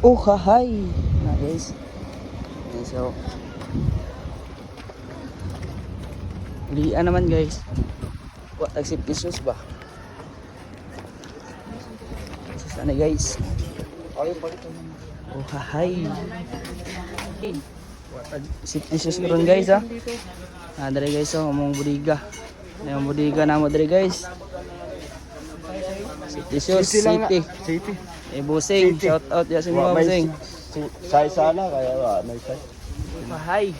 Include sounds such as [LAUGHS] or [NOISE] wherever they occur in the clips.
Oh, hahay. Na guys. Ayan, so. Lian naman guys. Wa tagsip issues ba? Sa sana guys. Oh, hahay. Wa tagsip issues karon guys ha. Ah, dere guys oh, among budiga. Yung budiga na mo dere guys. City Shoes City. City. Eh, Busing, shout out ya si mga Busing. Say sana kaya wa may say. Hi.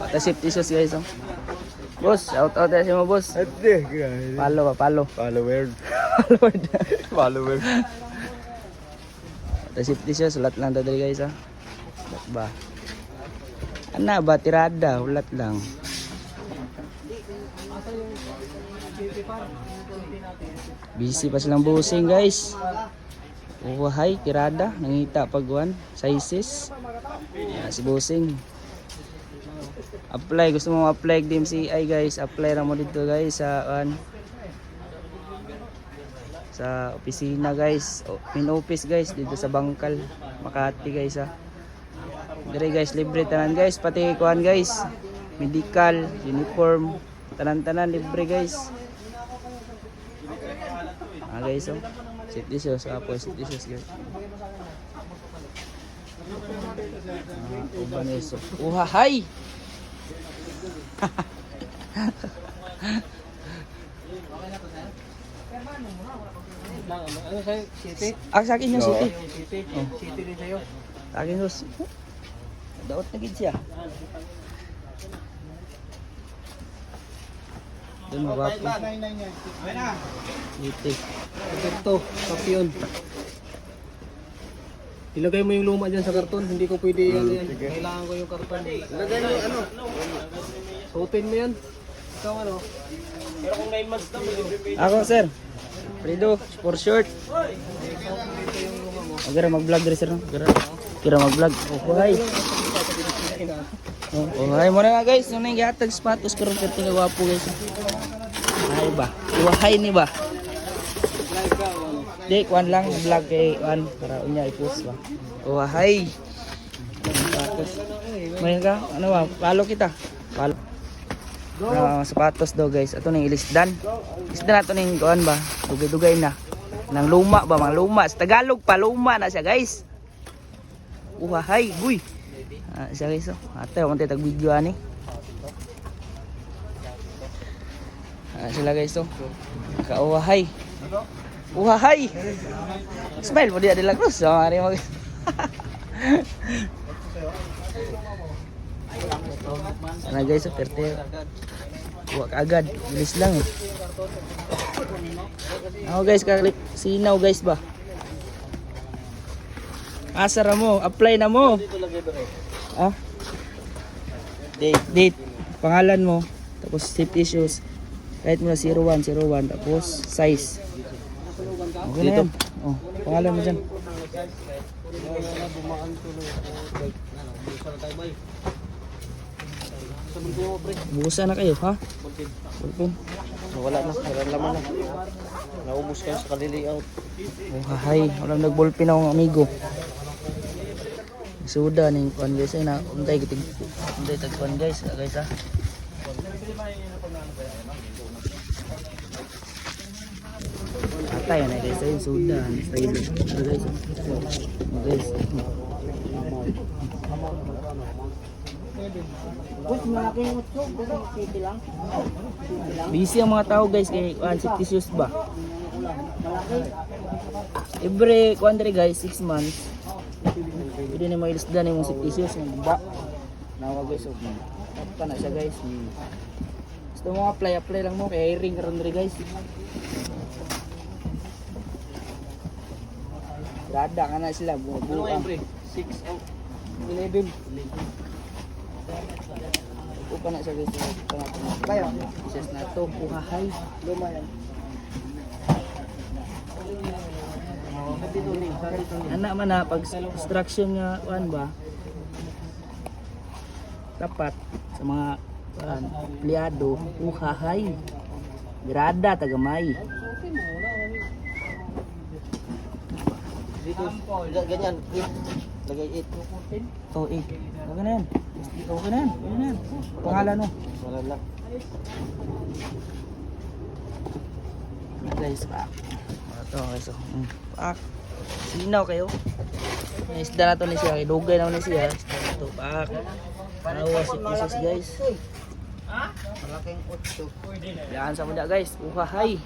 Pata safety shoes guys. Oh. Boss, shout out ya si mga boss. Ate. Palo pa, palo. Follower. Palo. Follower. Pata safety shoes, ulat lang dali guys ah. Ulat ba? Ana ba tirada, ulat lang. Busy pa silang busing guys. Uwahay, tirada, nangita pagwan, sizes. Ah, si busing. Apply, gusto mo apply DMCI guys, apply ra mo dito guys sa an sa opisina guys, o, in office guys dito sa Bangkal, Makati guys ha. Dire guys, libre tanan guys, pati kuan guys. Medical, uniform, tanan-tanan libre guys. Ah guys, oh. Safety shoes, ah po safety shoes guys. Ah, uban iso. Uhahay! Ano say City? Ah, sa akin yung city. City. City rin sa'yo. Sa akin yung Daot na gid siya. Doon magwapo. City. Ito, papyon. Ilagay mo yung luma dyan sa karton. Hindi ko pwede yan. yan. Kailangan ko yung karton. Ilagay mo yung ano. Suotin mo yan. Ikaw ano? Pero kung 9 months na, Ako, sir. Fredo, for short. O, gara mag-vlog rin, sir. no? Gara. Kira mag-vlog. Hi. Oh, hi mo na nga, guys. Yung nang gihatag sapatos karon ka tinga gwapo, guys. Hi ba? Iwahay ni ba? Di, kuan lang, vlog kay kuan para unya i-post ba. Hi. Sapatos. May ka, ano ba? Follow kita. Follow. Ah, sapatos daw guys. Ato ning ilisdan. Isdan nato ning kuan ba? Dugay-dugay na. Nang luma ba mga luma. Sa Tagalog pa luma na siya guys. Uhahay, guy. Ah, siya guys. Oh. Ate, ako tag video ani. Ah, sila guys oh. Kauhahay. Uhahay. Smile mo dia de la cruz. So, ari mo. [LAUGHS] Sana guys, oh, perte. Ka agad. Bilis lang eh. Ako guys, kalip sinaw guys ba? Asara mo, apply na mo. Ah? Date. Date. Pangalan mo. Tapos tip issues. Kahit mo na 01, 01. Tapos size. Okay yan. Oh, pangalan mo dyan. Bukusan na kayo, ha? Ballpen. Wala na. Wala naman na. Naubos kayo sa kaliliaw. Oh, hahay. Walang nag-ballpen akong amigo. Suda ning kuan guys ay na untay gitig untay tag kuan guys ah, guys ha. Atay na guys ay suda style. Ah, guys. ah. guys. Lang. Busy ang mga tao guys kay kuan shoes ba. Every kuan guys 6 months. Pwede na may lisdan yung safety shoes ng ba. Nawa guys oh. Tapos na siya guys. Gusto mo apply apply lang mo kay ring karon diri guys. Dada ka na sila buo Ano kayo pre? 6 out. 11. Upa na siya guys. Na ito. Bayo. Isas na to. Uhahay. Luma yan. Anak man na pag instruction nga kuan ba? Dapat sa mga kuan empleyado uhahay. Grada tagamay. Dito, ga- ganyan. eight. Lagay 8. To 8. Okay na yan. Okay na yan. Okay na yan. Pangalan mo. Wala lang. Guys, pak. Ito guys. Oh. Mm, Pak. Sinaw kayo. Isda na to ni siya. Dugay na ni siya. Isda na to. Pak. Parawa si pieces guys. Malaking 8. Yan sa muna guys. Uhahay.